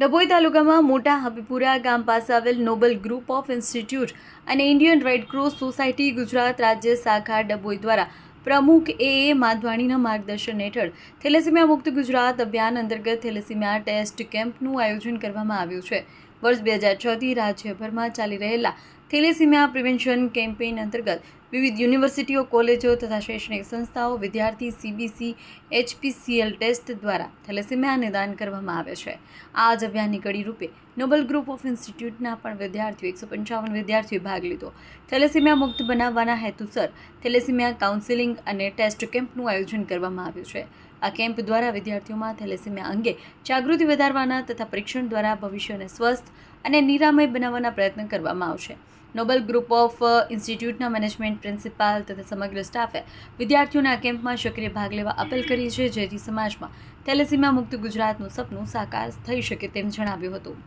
ડભોઈ તાલુકામાં મોટા હબીપુરા ગામ પાસે આવેલ નોબલ ગ્રુપ ઓફ ઇન્સ્ટિટ્યૂટ અને Indian red cross society Gujarat રાજ્ય શાખા ડભોઈ દ્વારા પ્રમુખ એ એ માધવાણીના માર્ગદર્શન હેઠળ થેલેસીમિયા મુક્ત ગુજરાત અભિયાન અંતર્ગત થેલેસીમિયા ટેસ્ટ કેમ્પનું આયોજન કરવામાં આવ્યું છે. વર્ષ બે હજાર છથી રાજ્યભરમાં ચાલી રહેલા થેલેસીમિયા પ્રિવેન્શન કેમ્પેઇન અંતર્ગત વિવિધ યુનિવર્સિટીઓ, કોલેજો તથા શૈક્ષણિક સંસ્થાઓ વિદ્યાર્થી સીબીસી, એચપીસીએલ ટેસ્ટ દ્વારા થેલેસીમિયા નિદાન કરવામાં આવે છે. આ જ અભિયાનની કડી રૂપે નોબલ ગ્રુપ ઓફ ઇન્સ્ટિટ્યૂટના પણ વિદ્યાર્થીઓ, એકસો પંચાવન વિદ્યાર્થીઓએ ભાગ લીધો. થેલેસીમિયા મુક્ત બનાવવાના હેતુસર થેલેસીમિયા કાઉન્સિલિંગ અને ટેસ્ટ કેમ્પનું આયોજન કરવામાં આવ્યું છે. આ કેમ્પ દ્વારા વિદ્યાર્થીઓમાં થેલેસીમિયા અંગે જાગૃતિ વધારવાના તથા પરીક્ષણ દ્વારા ભવિષ્યને સ્વસ્થ અને નિરામય બનાવવાના પ્રયત્ન કરવામાં આવશે. નોબલ ગ્રુપ ઓફ ઇન્સ્ટિટ્યૂટના મેનેજમેન્ટ પ્રિન્સિપાલ તથા સમગ્ર સ્ટાફે વિદ્યાર્થીઓને કેમ્પમાં સક્રિય ભાગ લેવા અપીલ કરી છે, જેથી સમાજમાં થેલેસીમા મુક્ત ગુજરાતનું સપનું સાકાર થઈ શકે તેમ જણાવ્યું હતું.